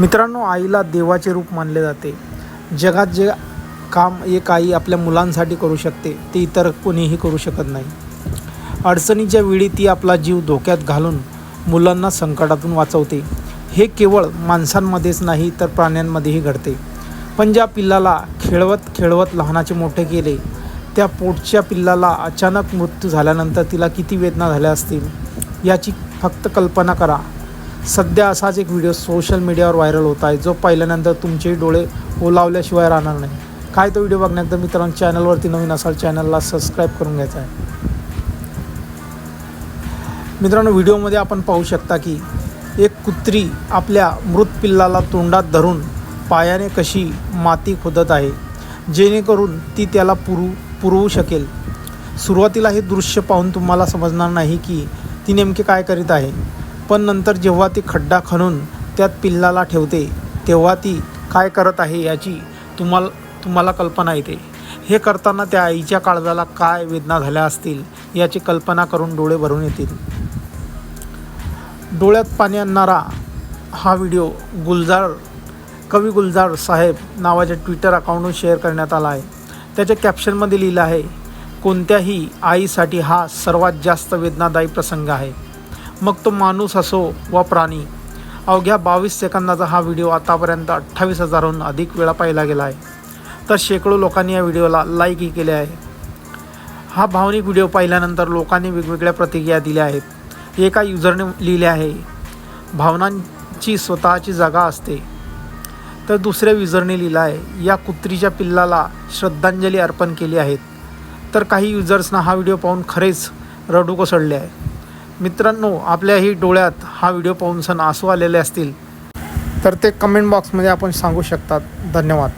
मित्रांनो आईला देवाचे रूप मानले जाते. जगात जे काम एक आई आपल्या मुलांसाठी करू शकते ते इतर कोणीही करू शकत नाही. अडचणीच्या वेळी ती आपला जीव धोक्यात घालून मुलांना संकटातून वाचवते. हे केवळ माणसांमध्येच नाही तर प्राण्यांमध्येही घडते. पण ज्या पिल्लाला खेळवत खेळवत लहानाचे मोठे केले त्या पोटच्या पिल्लाला अचानक मृत्यू झाल्यानंतर तिला किती वेदना झाल्या असतील याची फक्त कल्पना करा. सध्या असाच एक व्हिडिओ सोशल मीडियावर व्हायरल होत आहे जो पाहिल्यानंतर तुमचेही डोळे ओलावल्याशिवाय राहणार नाही. काय तो व्हिडिओ बघण्यात मित्रांनो चॅनलवरती नवीन असाल चॅनलला सबस्क्राईब करून घ्यायचा आहे. मित्रांनो व्हिडिओमध्ये आपण पाहू शकता की एक कुत्री आपल्या मृत पिल्लाला तोंडात धरून पायाने कशी माती खोदत आहे जेणेकरून ती त्याला पुरू पुरवू शकेल. सुरुवातीला हे दृश्य पाहून तुम्हाला समजणार नाही की ती नेमके काय करीत आहे. पण नंतर जेव्हा ती खड्डा खणून त्यात पिल्लाला ठेवते तेव्हा ती काय करत आहे याची तुम्हाला तुम्हाला कल्पना येते. हे करताना त्या आईच्या काळजाला काय वेदना झाल्या असतील याची कल्पना करून डोळे भरून येतील. डोळ्यात पाणी आणणारा हा व्हिडिओ गुलजार कवी गुलजार साहेब नावाच्या ट्विटर अकाउंटवर शेअर करण्यात आला आहे. त्याच्या कॅप्शनमध्ये लिहिलं आहे कोणत्याही आईसाठी हा सर्वात जास्त वेदनादायी प्रसंग आहे. मग तो माणूस असो वा प्राणी अवघ्या बावीस सेकंदाचा हा व्हिडिओ आतापर्यंत अठ्ठावीस हजारहून अधिक वेळा पाहिला गेला आहे. तर शेकडो लोकांनी या व्हिडिओला लाईकही केले आहे. हा भावनिक व्हिडिओ पाहिल्यानंतर लोकांनी वेगवेगळ्या प्रतिक्रिया दिल्या आहेत. एका युजरने लिहिले आहे भावनांची स्वतःची जागा असते. तर दुसऱ्या युजरने लिहिलं आहे या कुत्रीच्या पिल्लाला श्रद्धांजली अर्पण केली आहेत तर काही युजर्सना हा व्हिडिओ पाहून खरेच रडू कोसळले आहे. मित्रांनो आपल्याही डोळ्यात हा व्हिडिओ पाहून सण आसू आलेले असतील तर ते कमेंट बॉक्समध्ये आपण सांगू शकतात. धन्यवाद.